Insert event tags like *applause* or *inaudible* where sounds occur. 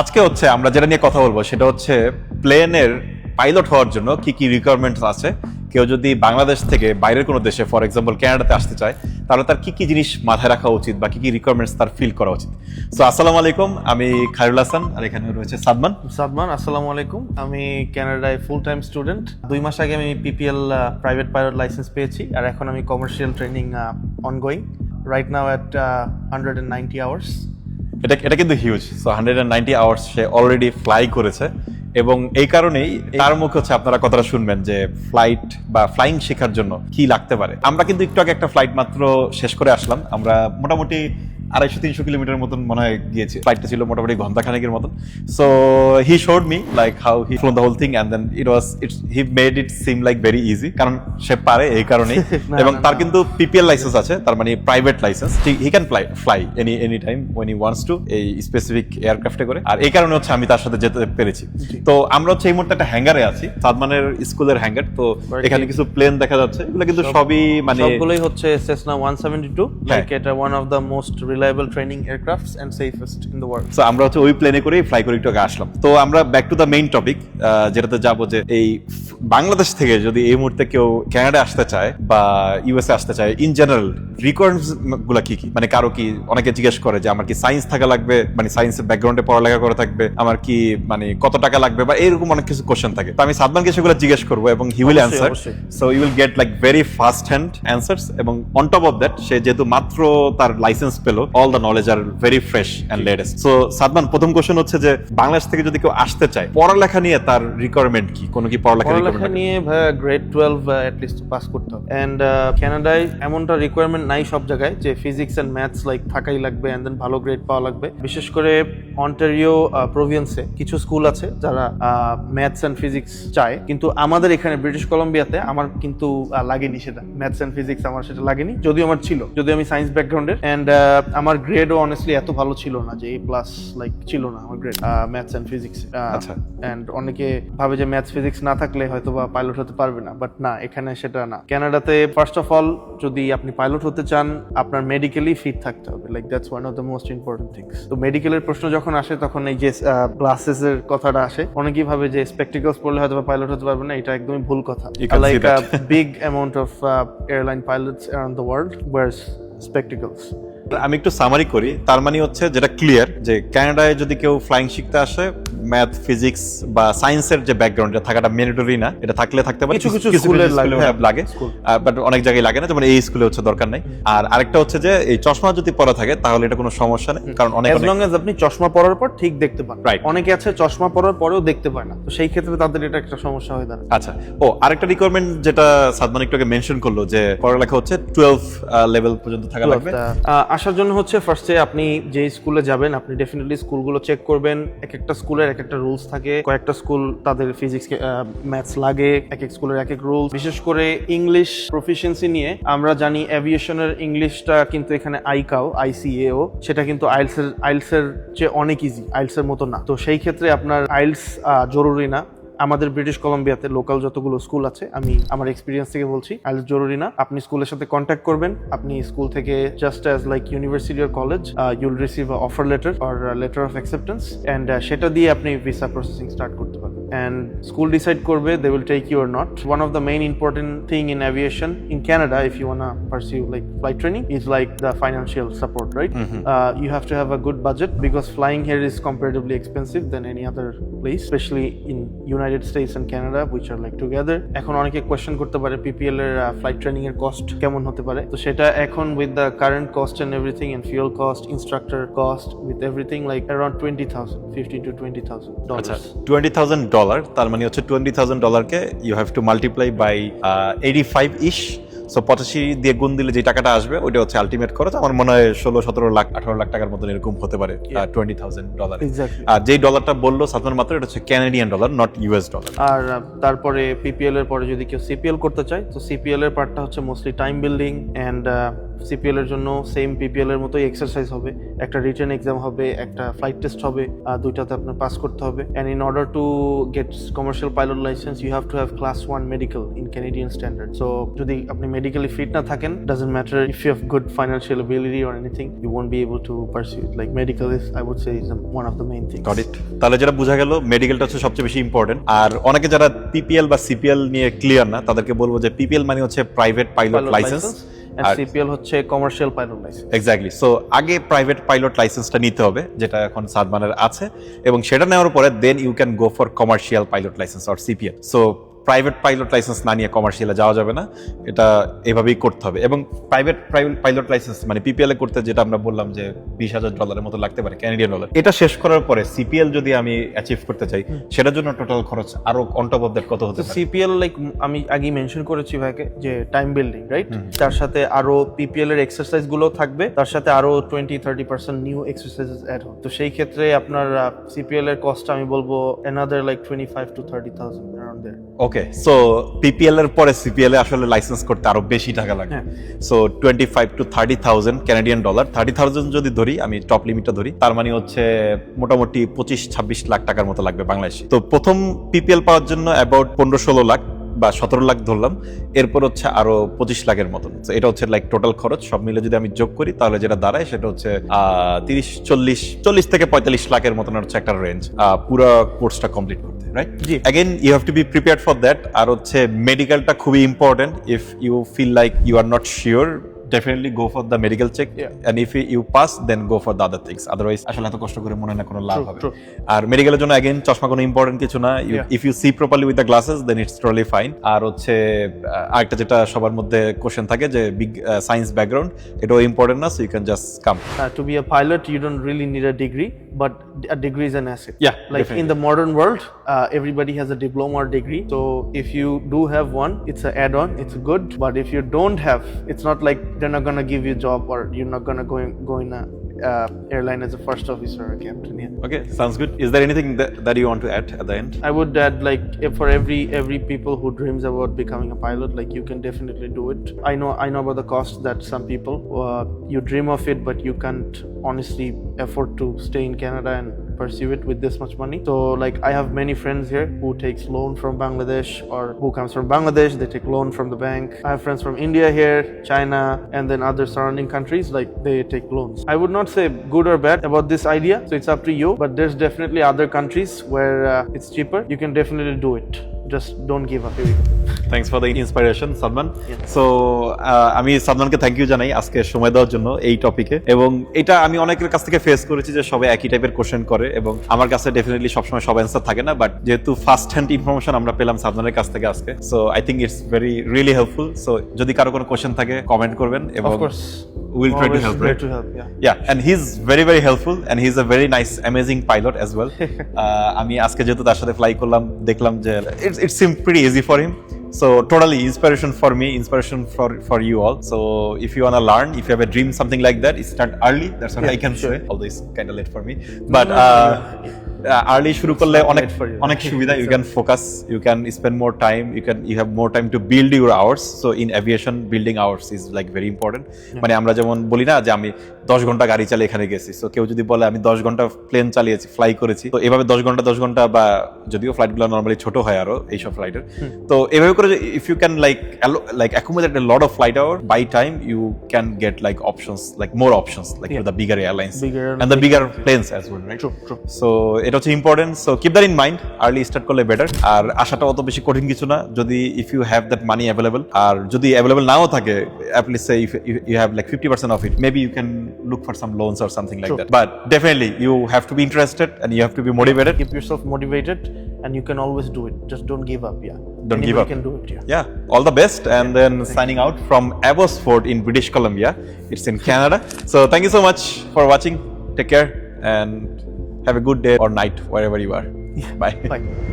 আজকে হচ্ছে আমরা যেটা নিয়ে কথা বলব, সেটা হচ্ছে প্লেনের পাইলট হওয়ার জন্য কি কি রিকোয়ারমেন্টস আছে। কেউ যদি বাংলাদেশ থেকে বাইরের কোনো দেশে ফর এক্সাম্পল কানাডাতে আসতে চায়, তাহলে তার কি কি জিনিস মাথায় রাখা উচিত বা কি কি রিকোয়ারমেন্টস তার ফিল করা উচিত। সো আসসালামু আলাইকুম, আমি খায়রুল হাসান আর এখানে রয়েছে সাদমান। সাদমান, আসসালামু আলাইকুম। আমি কানাডায় ফুল টাইম স্টুডেন্ট দুই মাস আগে আমি পিপিএল প্রাইভেট পাইলট লাইসেন্স পেয়েছি আর এখন আমি commercial training ongoing right now at hundred and ninety hours এটা এটা কিন্তু huge so hundred and ninety hours say already fly করেছে। এবং এই কারণেই তার মুখে হচ্ছে আপনারা কথাটা শুনবেন যে ফ্লাইট বা ফ্লাইং শেখার জন্য কি লাগতে পারে। আমরা কিন্তু একটু আগে একটা ফ্লাইট মাত্র শেষ করে আসলাম। আমরা মোটামুটি আড়াইশো তিনশো কিলোমিটার মতন মনে হয় গিয়েছি। ফ্লাইটটা ছিল মোটামুটি ঘণ্টা খানেকের মতন। So he showed me like how he flown the whole thing and then it was it's he made it seem like very easy কারণ সে পারে এই কারণেই। *laughs* এবং তার কিন্তু পিপিএল লাইসেন্স আছে তার মানে private license he can fly fly any any time when he wants to এই স্পেসিফিক এয়ারক্রাফটে করে। আর এই কারণে হচ্ছে আমি তার সাথে যেতে পেরেছি। তো আমরা হচ্ছে এই মুহূর্তে একটা হ্যাঙ্গারে আছি সাদমানের স্কুলের হ্যাঙ্গার তো এখানে কিছু প্লেন দেখা যাচ্ছে এগুলো কিন্তু সবই মানে সবগুলোই হচ্ছে সেসনা ওয়ান সেভেন্টি টু হ্যাঁ। লাইক এটা one of the most reliable training aircrafts and safest in the world So, আমরা হচ্ছে ওই প্লেনে করেই ফ্লাই করে একটু আগে আসলাম। তো আমরা back to the main topic যেটাতে যাব যে এই বাংলাদেশ থেকে যদি এই মুহূর্তে কেউ কানাডা আসতে চায় বা ইউএসএ আসতে চায় ইন জেনারেল রিকোয়ারমেন্টসগুলা কি কি? মানে কারও কি অনেকে জিজ্ঞেস করে যে আমার কি সায়েন্স থাকা লাগবে? মানে সায়েন্সের ব্যাকগ্রাউন্ডে পড়ালেখা করে থাকবে? আমার কি মানে কত টাকা লাগবে? বা এরকম অনেক কিছু কোশ্চেন থাকে। তো আমি সাদমানকে সেগুলো জিজ্ঞেস করব এবং he will answer. So you will get like very fast hand answers এবং অন টপ অফ দ্যাট সে যেহেতু মাত্র তার লাইসেন্স পেল all the knowledge R very fresh and latest so Sadman প্রথম কোশ্চেন হচ্ছে যে বাংলাদেশ থেকে যদি কেউ আসতে চায় পড়ালেখা নিয়ে তার রিকোয়ারমেন্ট কি? কোনো কি পড়ালেখা পড়ালেখা নিয়ে grade twelve at least pass করতে হবে। অ্যান্ড কানাডায় এমনটা রিকোয়ারমেন্ট নাই সব জায়গায় যে ফিজিক্স অ্যান্ড ম্যাথস লাইক থাকাই লাগবে অ্যান্ড দেন ভালো গ্রেড পাওয়া লাগবে। বিশেষ করে অন্টারিও প্রভিন্সে কিছু স্কুল আছে যারা ম্যাথস অ্যান্ড ফিজিক্স চায়। কিন্তু আমাদের এখানে ব্রিটিশ কলম্বিয়াতে আমার কিন্তু লাগেনি সেটা। ম্যাথস অ্যান্ড ফিজিক্স আমার সেটা লাগেনি। যদিও আমার ছিল। যদিও আমি সায়েন্স ব্যাকগ্রাউন্ডের অ্যান্ড আমার গ্রেডও অনেস্টলি এত ভালো ছিল না যে এ প্লাস লাইক ছিল না আমার গ্রেড ম্যাথস অ্যান্ড ফিজিক্স আচ্ছা। অ্যান্ড অনেকে ভাবে যে ম্যাথস ফিজিক্স না থাকলে হয়তো বা পাইলট হতে পারবে না বাট না এখানে সেটা না কানাডাতে ফার্স্ট অফ অল যদি আপনি পাইলট হতে চান আপনার মেডিকেলি ফিট থাকতে হবে like that's one of the most important things তো মেডিকেলের প্রশ্ন যখন আসে তখন এই যে গ্লাসেস এর কথাটা আসে অনেকেই ভাবে যে স্পেকটিকলস পড়লে হয়তো বা পাইলট হতে পারবে না এটা একদমই ভুল কথা like. Big amount of airline pilots around the world wears spectacles আমি একটু সামারি করি। তার মানে হচ্ছে যেটা ক্লিয়ার যে কানাডায় যদি কেউ ফ্লাইং শিখতে আসে ম্যাথ ফিজিক্স বা সায়েন্সের যে ব্যাকগ্রাউন্ড থাকাটা ম্যান্ডেটরি না। এটা থাকলে থাকতে পারে। কিছু কিছু লাগে, হ্যাঁ। বাট অনেক জায়গায় লাগে না যেমন এই স্কুলে হচ্ছে দরকার নাই। আর আরেকটা হচ্ছে যে এই চশমা যদি পরা থাকে তাহলে এটা কোনো সমস্যা নেই। কারণ অনেক অ্যাজ লং আপনি চশমা পরার পর ঠিক দেখতে পান। Right. অনেকে আছে চশমা পরার পরেও দেখতে পায় না। তো সেই ক্ষেত্রে তাদের এটা একটা সমস্যা হয়ে দাঁড়ায়। আচ্ছা। ও আরেকটা রিকোয়ারমেন্ট যেটা সাদমান একটু মেনশন করল যে পড়ালেখা হচ্ছে টুয়েলভ লেভেল পর্যন্ত থাকা লাগবে। আসার জন্য হচ্ছে ফার্স্টে আপনি যে স্কুলে যাবেন, আপনি ডেফিনেটলি স্কুলগুলো চেক করবেন। এক একটা স্কুলের এক একটা রুলস থাকে। কয়েকটা স্কুল তাদের ফিজিক্স ম্যাথস লাগে এক এক স্কুলের এক এক রুলস বিশেষ করে ইংলিশ প্রফিসিয়েন্সি নিয়ে আমরা জানি অ্যাভিয়েশনের ইংলিশটা কিন্তু এখানে আইকাও আইসিএও সেটা কিন্তু আইলস এর আইলস এর চেয়ে অনেক ইজি আইলস এর মতো না। তো সেই ক্ষেত্রে আপনার আইলস জরুরি না। আমাদের ব্রিটিশ কলম্বিয়াতে লোকাল যতগুলো স্কুল আছে, আমি আমার এক্সপিরিয়েন্স থেকে বলছি আইএলটিএস জরুরি না, আপনি স্কুলের সাথে কন্ট্যাক্ট করবেন। আপনি স্কুল থেকে just as like university or college you'll receive offer letter or letter of acceptance and সেটা দিয়ে আপনি ভিসা প্রসেসিং স্টার্ট করতে পারবেন। অ্যান্ড স্কুল ডিসাইড করবে they will take you are not one of the main important thing in aviation in Canada if you wanna pursue like flight training is like the financial support right uh, you have to have a good budget because flying here is comparatively expensive than any other place, especially in United States and Canada, which are like together. এখন অনেকে question করতে পারে PPL এর flight training এর cost কেমন হতে পারে? তো সেটা এখন with the current cost and everything and fuel cost instructor cost with everything like around twenty thousand fifteen to twenty thousand আচ্ছা ডলার্স টোয়েন্টি থাউজেন্ড ডলার তার মানে হচ্ছে twenty thousand ডলারকে you have to multiply by eighty five ish so পঁচাশি দিয়ে গুণ দিলে যে টাকাটা আসবে ওইটা হচ্ছে আলটিমেট খরচ। আমার মনে হয় ষোলো সতেরো লাখ আঠারো লাখ টাকার মতন এরকম হতে পারে টোয়েন্টি থাউজেন্ড ডলার আর যেই ডলারটা বলল সাধারণ মাত্র এটা হচ্ছে Canadian dollar not US dollar আর তারপরে পিপিএল এর পরে যদি কেউ সিপিএল করতে চায় তো সিপিএল এর পার্টটা হচ্ছে mostly time building and CPL এর জন্য সেম পিপিএল এর মতোই এক্সারসাইজ হবে একটা রিটার্ন এক্সাম হবে একটা ফ্লাইট টেস্ট হবে আর দুইটাতে আপনার পাস করতে হবে। And in order to get commercial pilot license you have to have class one medical in Canadian standard so যদি আপনি মেডিকেলি ফিট না থাকেন doesn't matter if you have good financial ability or anything you won't be able to pursue like medical is I would say is one of the main thing got it তাহলে যেটা বোঝা গেল মেডিকেলটা হচ্ছে সবচেয়ে বেশি important আর অনেকে যারা PPL বা সিপিএল নিয়ে ক্লিয়ার না তাদেরকে বলব যে পিপিএল মানে হচ্ছে প্রাইভেট পাইলট লাইসেন্স CPL হচ্ছে commercial pilot license exactly so আগে প্রাইভেট পাইলট লাইসেন্সটা নিতে হবে যেটা এখন সাদমানের আছে এবং সেটা নেওয়ার পরে then you can go for commercial pilot license or CPL so private pilot license না নিয়ে কমার্শিয়ালে যাওয়া যাবে না। এটা এভাবেই করতে হবে। এবং প্রাইভেট পাইলট লাইসেন্স মানে পিপিএল করতে যেটা আমরা বললাম যে বিশ হাজার ডলারের মতো লাগতে পারে ক্যানাডিয়ান ডলার এটা শেষ করার পরে সিপিএল যদি আমি অ্যাচিভ করতে চাই সেটার জন্য টোটাল খরচ আরও অন টপ অফ দ্যাট কত হতে সিপিএল লাইক আমি আগেই মেনশন করেছি ভাইকে যে টাইম বিল্ডিং রাইট তার সাথে আরও পিপিএল এর এক্সারসাইজগুলো থাকবে। তার সাথে আরও twenty thirty percent new exercises add হবে। তো সেই ক্ষেত্রে আপনার সিপিএল এর কস্ট আমি বলব another like twenty five to thirty thousand around there okay so PPL এর পরে সিপিএল এ আসলে লাইসেন্স করতে আরও বেশি টাকা লাগে। So twenty five to thirty thousand Canadian dollar thirty thousand যদি ধরি আমি টপ লিমিটটা ধরি তার মানে হচ্ছে মোটামুটি পঁচিশ ছাব্বিশ লাখ টাকার মতো লাগবে বাংলাদেশে। তো প্রথম পিপিএল পাওয়ার জন্য অ্যাবাউট পনেরো ষোলো লাখ। বা সতেরো লাখ ধরলাম এরপর হচ্ছে আরও পঁচিশ লাখের মতন। এটা হচ্ছে লাইক টোটাল খরচ। সব মিলে যদি আমি যোগ করি তাহলে যেটা দাঁড়ায় সেটা হচ্ছে তিরিশ চল্লিশ চল্লিশ থেকে পঁয়তাল্লিশ লাখের মতন হচ্ছে একটা রেঞ্জ পুরো কোর্সটা কমপ্লিট করতে right G. You have to be prepared for that আর হচ্ছে মেডিকেলটা খুবই important if you feel like you are not sure definitely go for the medical check and if you pass then go for the other things otherwise আসলে এত কষ্ট করে মনে না কোনো লাভ হবে আর মেডিকেলের জন্য অ্যাগেন চশমা কোনো ইম্পর্টেন্ট কিছু না if you see properly with the glasses then it's totally fine আর হচ্ছে আরেকটা যেটা সবার মধ্যে কোশ্চেন থাকে যে বিগ সায়েন্স ব্যাকগ্রাউন্ড এটাও ইম্পর্টেন্ট না so you can just come to be a pilot you don't really need a degree but a degree is an asset. Yeah, like definitely. in the modern world, uh, everybody has a diploma or degree. So if you do have one, it's an add-on. It's good. But if you don't have, it's not like they're not gonna give you a job or you're not gonna go in, go in a uh, airline as a first officer or captain. Yeah. Okay, sounds good. Is there anything that, that you want to add at the end? I would add like if for every every people who dreams about becoming a pilot, like you can definitely do it. I know I know about the cost that some people uh, you dream of it, but you can't honestly afford to stay in Canada and pursue it with this much money. So like I have many friends here who takes loan from Bangladesh or who comes from Bangladesh, they take loan from the bank. I have friends from India here, China, and then other surrounding countries like they take loans. I would not say good or bad about this idea, so it's up to you. But there's definitely other countries where uh, it's cheaper. You can definitely do it. Just don't give up. Here we go. Thanks for the inspiration Salman. So আমি সালমানকে thank you জানাই আজকে সময় দেওয়ার জন্য এই টপিকে এবং এটা আমি অনেকের কাছ থেকে ফেস করেছি যে সবাই একই টাইপের কোশ্চেন করে এবং আমার কাছে ডেফিনেটলি সবসময় সব অ্যান্সার থাকে না বাট যেহেতু ফার্স্ট হ্যান্ড ইনফরমেশন আমরা পেলাম সালমানের কাছ থেকে আজকে so I think it's very really helpful so যদি কারও কোনো কোশ্চেন থাকে কমেন্ট করবেন এবং try to Always help great to help. Yeah. yeah and he's very very helpful and he's a very nice amazing pilot as well uh, আমি আজকে যেহেতু তার সাথে ফ্লাই করলাম দেখলাম যে seemed pretty easy for him so totally inspiration for me inspiration for for you all so if you want to learn if you have a dream something like that start early that's what Yeah, i can sure. say although it's kind of late for me but uh, early শুরু করলে অনেক. অনেক সুবিধা you can focus you can spend more time you can you have more time to build your hours so in aviation building hours is like very important মানে আমরা যেমন বলি না যে আমি দশ ঘণ্টা গাড়ি চালিয়ে এখানে গেছি সো কেউ যদি বলে আমি দশ ঘণ্টা প্লেন চালিয়েছি ফ্লাই করেছি তো এভাবে দশ ঘণ্টা দশ ঘণ্টা বা যদিও ফ্লাইটগুলো নর্মালি ছোট হয় আরও এইসব ফ্লাইটের তো এভাবে করে if you can like like accumulate a lot of flight hour by time you can get like options like more options like the bigger airlines bigger planes as well, right? True, true. So এটা হচ্ছে important so keep that in mind early start করলে better আর আশাটা অত বেশি কঠিন কিছু না যদি if you have that money available আর যদি অ্যাভেলেবল নাও থাকে at least say you have like fifty percent of it maybe you can look for some loans or something like. That but definitely you have to be interested and you have to be motivated Keep yourself motivated, and you can always do it. Just don't give up. Yeah. Don't give up. can do it. Yeah. Yeah, all the best. And then signing out from Abbotsford in British Columbia. It's in Canada. So thank you so much for watching. Take care and have a good day or night wherever you are. Bye. Bye.